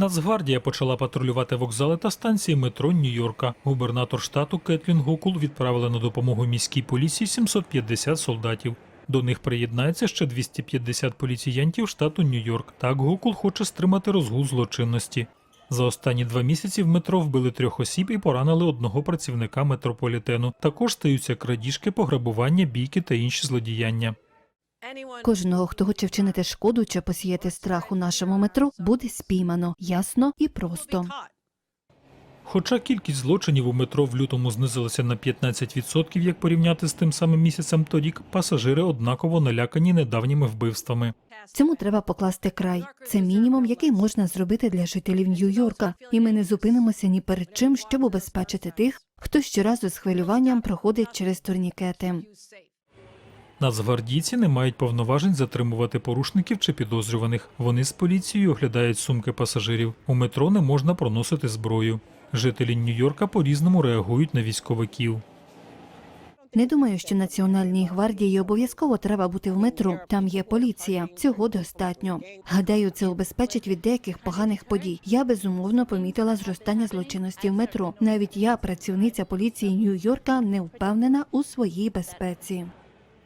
Нацгвардія почала патрулювати вокзали та станції метро Нью-Йорка. Губернатор штату Кетлін Гокул відправила на допомогу міській поліції 750 солдатів. До них приєднається ще 250 поліціянтів штату Нью-Йорк. Так Гокул хоче стримати розгул злочинності. За останні два місяці в метро вбили трьох осіб і поранили одного працівника метрополітену. Також стаються крадіжки, пограбування, бійки та інші злодіяння. Кожного, хто хоче вчинити шкоду чи посіяти страх у нашому метро, буде спіймано ясно і просто. Хоча кількість злочинів у метро в лютому знизилася на 15%, як порівняти з тим самим місяцем торік, пасажири однаково налякані недавніми вбивствами. Цьому треба покласти край. Це мінімум, який можна зробити для жителів Нью-Йорка, і ми не зупинимося ні перед чим, щоб убезпечити тих, хто щоразу з хвилюванням проходить через турнікети. Нацгвардійці не мають повноважень затримувати порушників чи підозрюваних. Вони з поліцією оглядають сумки пасажирів. У метро не можна проносити зброю. Жителі Нью-Йорка по-різному реагують на військовиків. Не думаю, що Національній гвардії обов'язково треба бути в метро. Там є поліція. Цього достатньо. Гадаю, це убезпечить від деяких поганих подій. Я безумовно помітила зростання злочинності в метро. Навіть я, працівниця поліції Нью-Йорка, не впевнена у своїй безпеці.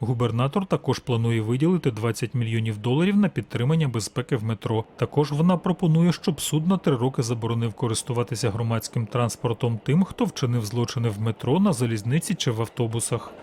Губернатор також планує виділити 20 мільйонів доларів на підтримання безпеки в метро. Також вона пропонує, щоб суд на три роки заборонив користуватися громадським транспортом тим, хто вчинив злочини в метро, на залізниці чи в автобусах.